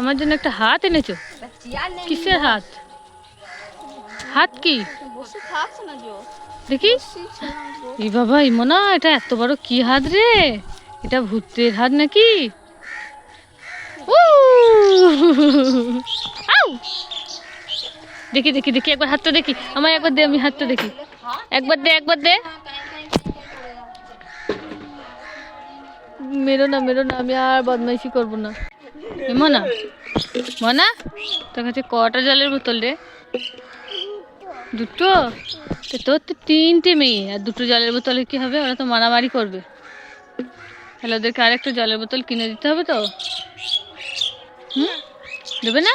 আমার জন্য একটা হাত এনেছো? কিসের হাত? হাত কি? দেখি। এই বাবা এই মনা এটা এত বড় কি হাত রে? এটা ভূতের হাত নাকি! দেখি দেখি দেখি, একবার হাতটা দেখি। আমার একবার দে, আমি হাতটা দেখি। একবার দে একবার দে। মেরো না মেরো না, আমি আর বদমাইশি করব না। এ মনা? মনা? তোর কাছে কটা জলের বোতল রে? দুটো? তো তোর তো তিনটে মেয়ে, আর দুটো জলের বোতলে কি হবে? ওরা তো মারামারি করবে। তাহলে ওদেরকে আরেকটা জলের বোতল কিনে দিতে হবে তো? হুম? দেবে না?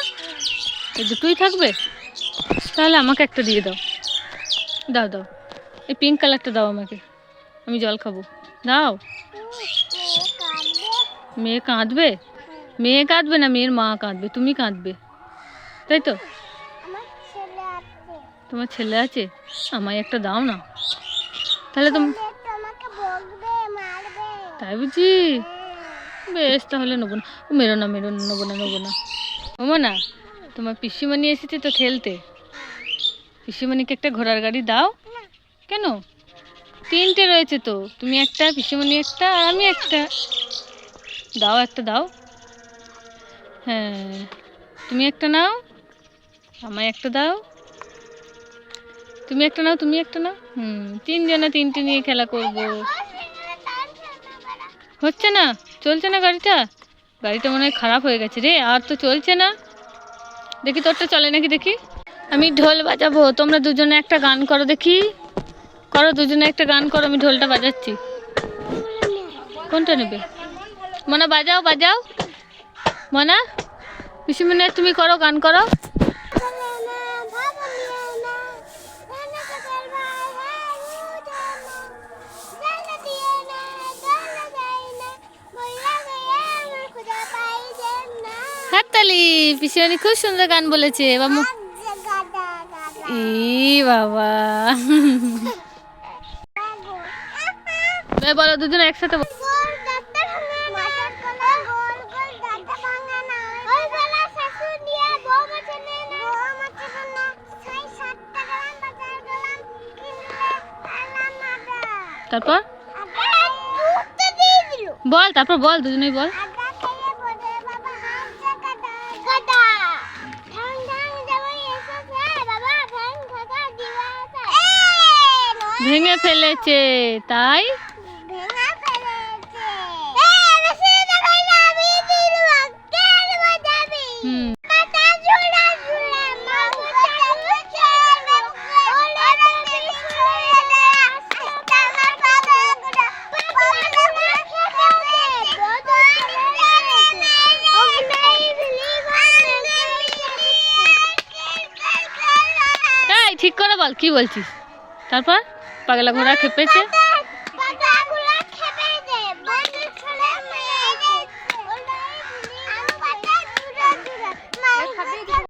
এই দুটোই থাকবে? তাহলে আমাকে একটা দিয়ে দাও। দাও দাও। এই পিঙ্ক কালারটা দাও আমাকে। আমি জল খাব। দাও। মেয়ে কাঁদবে? মেয়ে কাঁদবে না মেয়ের মা কাঁদবে? তুমি কাঁদবে। তাই তো? তোমার ছেলে আছে? আমায় একটা দাও না। তাহলে তুমি তাই বুঝি? বেশ তাহলে নেব না। মেরো না মেরো না নেব না নেব না। ওমো না তোমার পিসিমণি এসেছে তো খেলতে পিসিমণিকে একটা ঘোড়ার গাড়ি দাও। কেন? তিনটে রয়েছে তো। তুমি একটা পিসিমণি একটা আর আমি একটা। দাও একটা দাও। হ্যাঁ তুমি একটা নাও, আমায় একটা দাও। তুমি একটা নাও, তুমি একটা নাও। হুম, তিনজনে তিনটে নিয়ে খেলা করব। হচ্ছে না? চলছে না গাড়িটা? গাড়িটা মনে হয় খারাপ হয়ে গেছে রে, আর তো চলছে না। দেখি তোরটা চলে নাকি দেখি। আমি ঢোল বাজাবো, তোমরা দুজনে একটা গান করো দেখি। করো দুজনে একটা গান করো, আমি ঢোলটা বাজাচ্ছি। কোনটা নেবে? মনা বাজাও বাজাও। মনা? পিসিমনে তুমি করো গান করো। হাততালি পিসিমনি খুব সুন্দর গান বলেছে বাবু। ই বাবা। বলো দুজনে একসাথে তারপর? বল তারপর বল দুজনেই বল। ভেঙে ফেলেছে তাই? ঠিক করে বল কি বলছিস? তারপর পাগলা ঘোড়া খেপেছে।